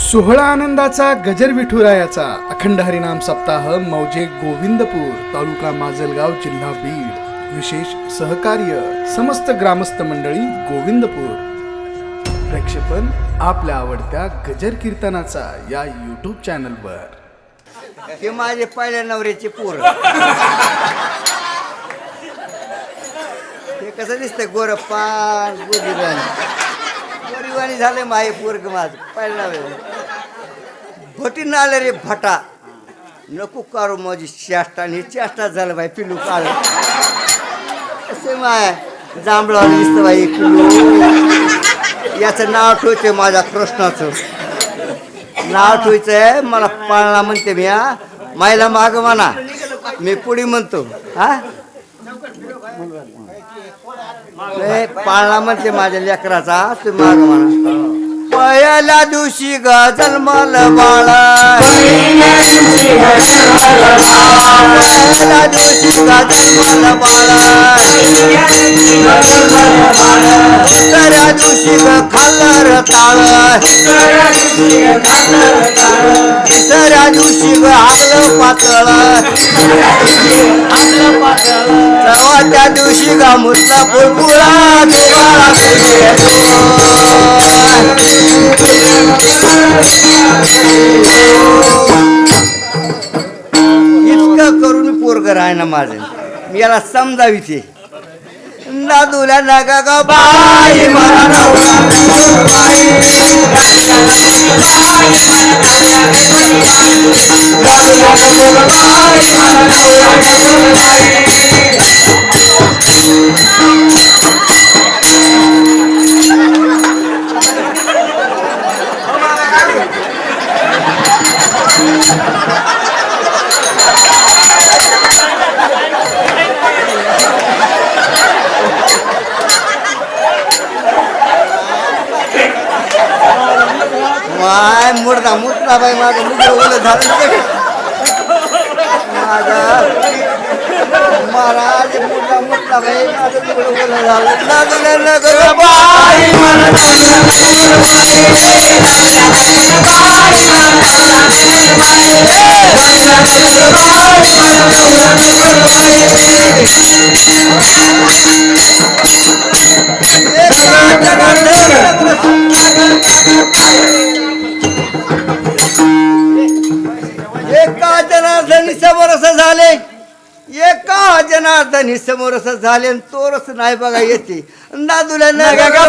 सोहळा आनंदाचा गजर विठुरायाचा. अखंड हरिनाम सप्ताह मौजे गोविंदपूर तालुका माजलगाव जिल्हा बीड. विशेष सहकार्य समस्त ग्रामस्थ मंडळी गोविंदपूर. प्रक्षेपण आपल्या आवडत्या गजर कीर्तनाचा या यूट्यूब चॅनलवर हे माझे पहिल्या नवऱ्याचे पोर. हे कसं दिसतंय? गोरप्पा गोरीवाणी गोरीवाणी झाले माय पोरग माझ पहिला वेळ. भटीन आलं रे भटा. नको काढू माझी चेष्टा आणि चेष्टा झालं बाई पिलू काळ असे माय? जांभळा दिसतं बाई पिलू याचं नाव ठेवते माझ्या कृष्णाचं. नाव ठेवायचंय मला पाळणा म्हणते मी हा. मायला माग म्हणा मी पुढे म्हणतो हा. पाळणा म्हणते माझ्या लेकराचा तुम्ही माग म्हणा पहिल्या दिवशी ग जन्मल बाळा. पहिल्या दिवशी ग जन्मल बाळा. दुसऱ्या दिवशी ग ताळ तिसऱ्या दिवशी ग आलं पातळ. चौथ्या दिवशी गा मुसला बुळबुळा आहे? ना माझं मी याला समजावी ते नादूला नका ग बाई मला नवरा मुडदा बाई माझं मुलं ओलं झालं माझा महाराज मुलगा मुतला बाई माझं मुलं ओलं झालं. लागलं नगर बाई जनार्दनी समोरस झाले तोरस नाही बघा येते नादूला नगा ग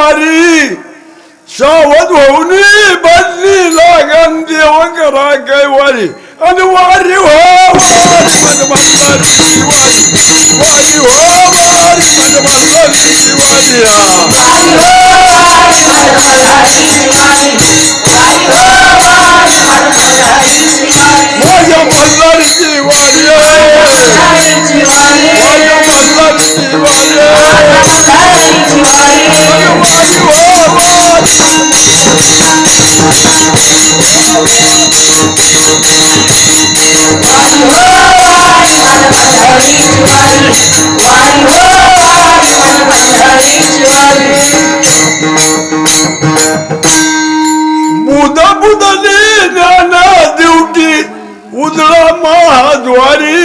ब्रह्मनगरावारी सावध होऊनी बदली लागन देवकरा कैवारी आणि वारी हो वारी माझ्या म्हातारीची वारी बुध बुधली नाना दिवटी उदळा महाद्वारी.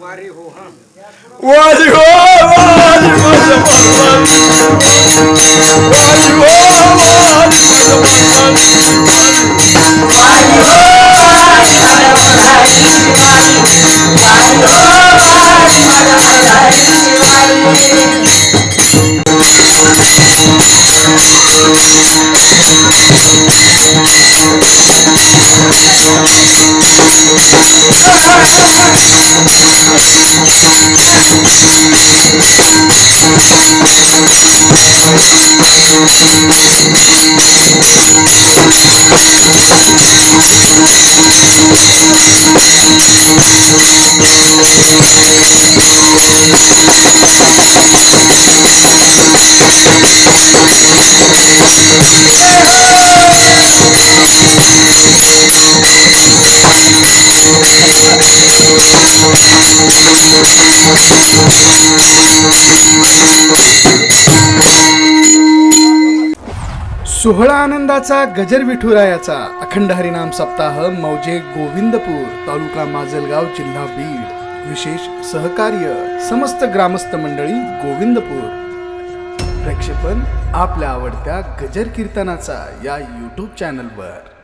वारी हो वारी माझं वारी हो. वारी माझं बंधन. सोहळा आनंदाचा गजर विठुरायाचा. अखंड हरिनाम सप्ताह मौजे गोविंदपूर तालुका माजलगाव जिल्हा बीड. विशेष सहकार्य समस्त ग्रामस्थ मंडळी गोविंदपूर. प्रक्षेपण आपल्या आवडत्या गजर कीर्तनाचा या यूट्यूब चॅनलवर